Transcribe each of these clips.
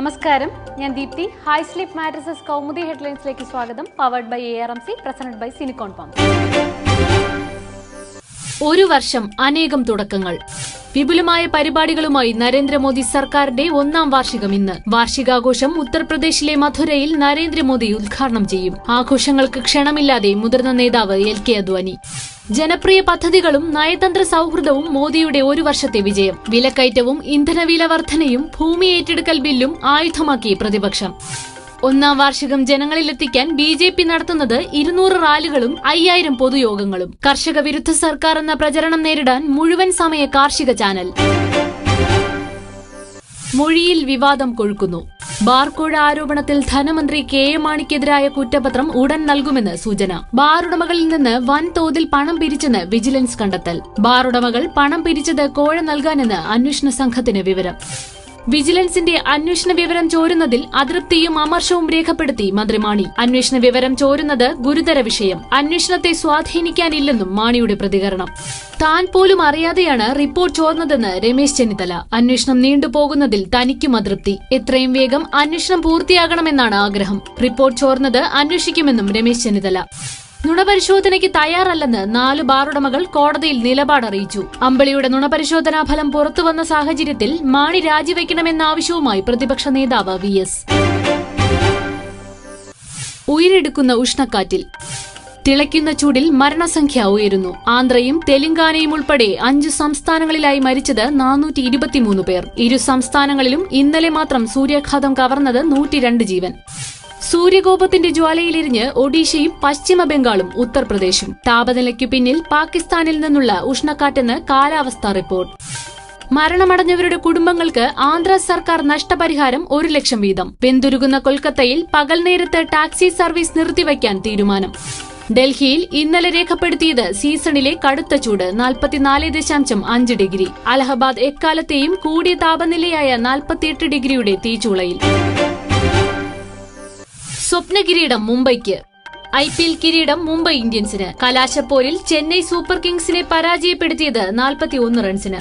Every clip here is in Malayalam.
നമസ്കാരം. ഞാൻ Deepthi. High Sleep mattresses Kaumudi ഹെഡ്ലൈൻസിലേക്ക് സ്വാഗതം. Powered by A R M C presented by Sincon pump ഒരു വർഷം അനേകം തുടക്കങ്ങൾ. വിപുലമായ പരിപാടികളുമായി നരേന്ദ്രമോദി സർക്കാരിന്റെ ഒന്നാം വാർഷികം ഇന്ന്. വാർഷികാഘോഷം ഉത്തർപ്രദേശിലെ മധുരയിൽ നരേന്ദ്രമോദി ഉദ്ഘാടനം ചെയ്യും. ആഘോഷങ്ങൾക്ക് ക്ഷണമില്ലാതെ മുതിർന്ന നേതാവ് എൽ കെ അദ്വാനി. ജനപ്രിയ പദ്ധതികളും നയതന്ത്ര സൗഹൃദവും മോദിയുടെ ഒരു വർഷത്തെ വിജയം. വിലക്കയറ്റവും ഇന്ധനവില വർധനയും ഭൂമി ഏറ്റെടുക്കൽ ബില്ലും ആയുധമാക്കി പ്രതിപക്ഷം. ഒന്നാം വാർഷികം ജനങ്ങളിലെത്തിക്കാൻ ബി ജെ പി നടത്തുന്നത് ഇരുന്നൂറ് റാലികളും അയ്യായിരം പൊതുയോഗങ്ങളും. കർഷക വിരുദ്ധ സർക്കാർ എന്ന പ്രചരണം നേരിടാൻ മുഴുവൻ സമയ കാർഷിക ചാനൽ. മൊഴിയിൽ വിവാദം കൊഴുക്കുന്നു. ബാർക്കോഴ ആരോപണത്തിൽ ധനമന്ത്രി കെ എം മാണിക്കെതിരായ കുറ്റപത്രം ഉടൻ നൽകുമെന്ന് സൂചന. ബാർ ഉടമകളിൽ നിന്ന് വൻതോതിൽ പണം പിരിച്ചെന്ന് വിജിലൻസ് കണ്ടെത്തൽ. ബാർ ഉടമകൾ പണം പിരിച്ചത് കോഴ നൽകാനെന്ന് അന്വേഷണ സംഘത്തിന് വിവരം. വിജിലൻസിന്റെ അന്വേഷണ വിവരം ചോരുന്നതിൽ അതൃപ്തിയും അമർഷവും രേഖപ്പെടുത്തി മന്ത്രി മാണി. അന്വേഷണ വിവരം ചോരുന്നത് ഗുരുതര വിഷയം. അന്വേഷണത്തെ സ്വാധീനിക്കാനില്ലെന്നും മാണിയുടെ പ്രതികരണം. താൻ പോലും അറിയാതെയാണ് റിപ്പോർട്ട് ചോർന്നതെന്ന് രമേശ് ചെന്നിത്തല. അന്വേഷണം നീണ്ടുപോകുന്നതിൽ തനിക്കും അതൃപ്തി. എത്രയും വേഗം അന്വേഷണം പൂർത്തിയാകണമെന്നാണ് ആഗ്രഹം. റിപ്പോർട്ട് ചോർന്നത് അന്വേഷിക്കുമെന്നും രമേശ് ചെന്നിത്തല. നുണപരിശോധനയ്ക്ക് തയ്യാറല്ലെന്ന് നാല് ബാറുടമകൾ കോടതിയിൽ നിലപാട് അറിയിച്ചു. അമ്പളിയുടെ നുണപരിശോധനാ ഫലം പുറത്തുവന്ന സാഹചര്യത്തിൽ മാണി രാജിവെക്കണമെന്ന ആവശ്യവുമായി പ്രതിപക്ഷ നേതാവ് വി എസ്. ഉയരെടുക്കുന്ന ഉഷ്ണക്കാറ്റിൽ തിളയ്ക്കുന്ന ചൂടിൽ മരണസംഖ്യ ഉയരുന്നു. ആന്ധ്രയും തെലങ്കാനയും ഉൾപ്പെടെ അഞ്ച് സംസ്ഥാനങ്ങളിലായി മരിച്ചത് നാനൂറ്റി ഇരുപത്തിമൂന്ന് പേർ. ഇരു സംസ്ഥാനങ്ങളിലും ഇന്നലെ മാത്രം സൂര്യാഘാതം കവർന്നത് നൂറ്റിരണ്ട് ജീവൻ. സൂര്യകോപത്തിന്റെ ജ്വാലയിലിരിഞ്ഞ് ഒഡീഷയും പശ്ചിമ ബംഗാളും ഉത്തർപ്രദേശും. താപനിലയ്ക്കു പിന്നിൽ പാകിസ്ഥാനിൽ നിന്നുള്ള ഉഷ്ണക്കാറ്റെന്ന് കാലാവസ്ഥാ റിപ്പോർട്ട്. മരണമടഞ്ഞവരുടെ കുടുംബങ്ങൾക്ക് ആന്ധ്ര സർക്കാർ നഷ്ടപരിഹാരം ഒരു ലക്ഷം വീതം. വെന്തുരുകുന്ന കൊൽക്കത്തയിൽ പകൽ നേരത്ത് ടാക്സി സർവീസ് നിർത്തിവയ്ക്കാൻ തീരുമാനം. ഡൽഹിയിൽ ഇന്നലെ രേഖപ്പെടുത്തിയത് സീസണിലെ കടുത്ത ചൂട് നാൽപ്പത്തിനാല് ദശാംശം അഞ്ച് ഡിഗ്രി. അലഹബാദ് എക്കാലത്തെയും കൂടിയ താപനിലയായ നാൽപ്പത്തിയെട്ട് ഡിഗ്രിയുടെ തീച്ചൂളയിൽ. സ്വപ്ന കിരീടം മുംബൈക്ക്. ഐ പി എൽ കിരീടം മുംബൈ ഇന്ത്യൻസിന്. കലാശപ്പോരിൽ ചെന്നൈ സൂപ്പർ കിങ്സിനെ പരാജയപ്പെടുത്തിയത് നാൽപ്പത്തിയൊന്ന് റൺസിന്.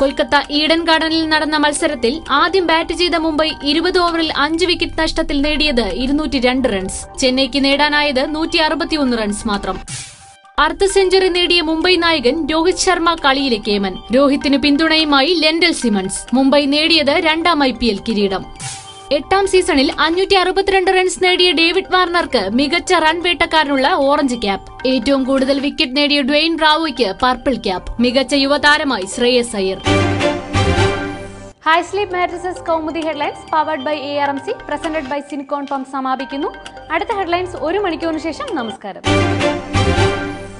കൊൽക്കത്ത ഈഡൻ ഗാർഡനിൽ നടന്ന മത്സരത്തിൽ ആദ്യം ബാറ്റ് ചെയ്ത മുംബൈ ഇരുപത് ഓവറിൽ അഞ്ച് വിക്കറ്റ് നഷ്ടത്തിൽ നേടിയത് ഇരുന്നൂറ്റി രണ്ട് റൺസ്. ചെന്നൈക്ക് നേടാനായത് നൂറ്റി അറുപത്തിയൊന്ന് റൺസ് മാത്രം. അർദ്ധ സെഞ്ചുറി നേടിയ മുംബൈ നായകൻ രോഹിത് ശർമ്മ കളിയിലെ കേമൻ. രോഹിത്തിന് പിന്തുണയുമായി ലെൻഡൽ സിമൺസ്. മുംബൈ നേടിയത് രണ്ടാം ഐ കിരീടം. എട്ടാം സീസണിൽ അഞ്ഞൂറ്റി അറുപത്തിരണ്ട് റൺസ് നേടിയ ഡേവിഡ് വാർണർക്ക് മികച്ച റൺ വേട്ടക്കാരനുള്ള ഓറഞ്ച് ക്യാപ്പ് ഏറ്റവും കൂടുതൽ വിക്കറ്റ് നേടിയ ഡ്വെയിൻ ബ്രാവോയ്ക്ക് പർപ്പിൾ ക്യാപ്പ് മികച്ച യുവതാരമായി Shreyas Iyer. High Sleep mattresses Kaumudi headlines powered by A R M C presented by Sincon pump സമാപിക്കുന്നു അടുത്ത ഹെഡ്ലൈൻസ് ഒരു മണിക്കൂറിന് ശേഷം നമസ്കാരം